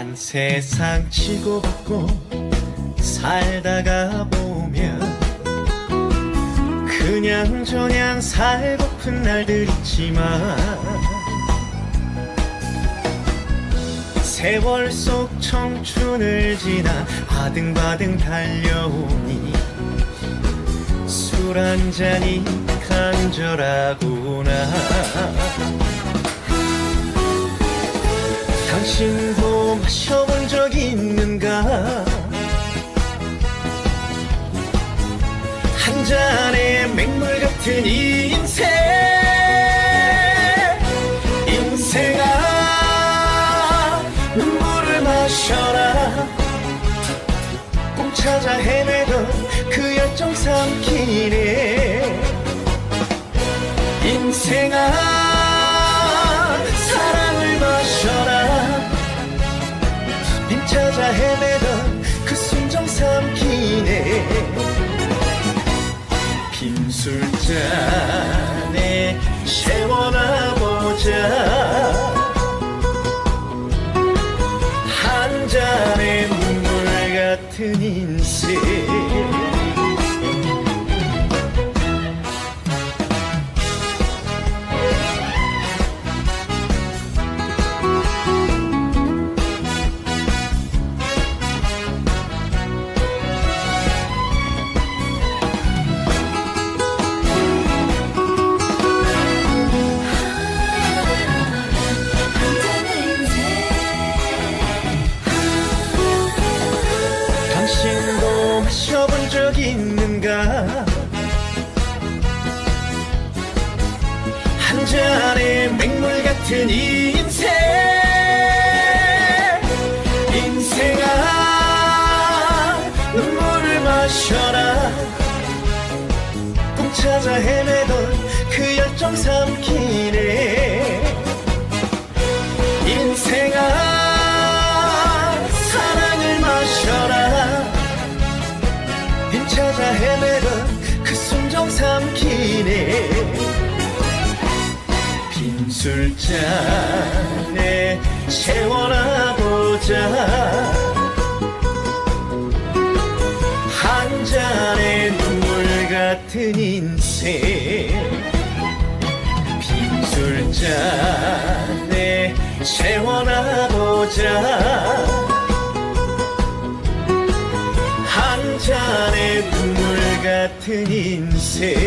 한 세상 치고 받고 살다가 보면 그냥 저냥 살고픈 날들 있지만 세월 속 청춘을 지나 바등바등 달려오니 술 한 잔이 간절하구나. 당신도 마셔본 적 있는가? 한 잔의 맹물 같은 이 인생. 인생아 눈물을 마셔라. 꿈 찾아 헤매던 그 열정 삼키네. 인생아 찾아 헤매던 그 순정 삼키네. 빈 술잔에 채워나 보자. 한 잔의 눈물 같은 인생 같은 이 인생. 인생아 눈물을 마셔라. 꿈 찾아 헤매던 그 열정 삼키네. 인생아 사랑을 마셔라. 빈 찾아 헤매던 술잔에 채워나 보자. 한 잔의 눈물 같은 인생. 빈 술잔에 채워나 보자. 한 잔의 눈물 같은 인생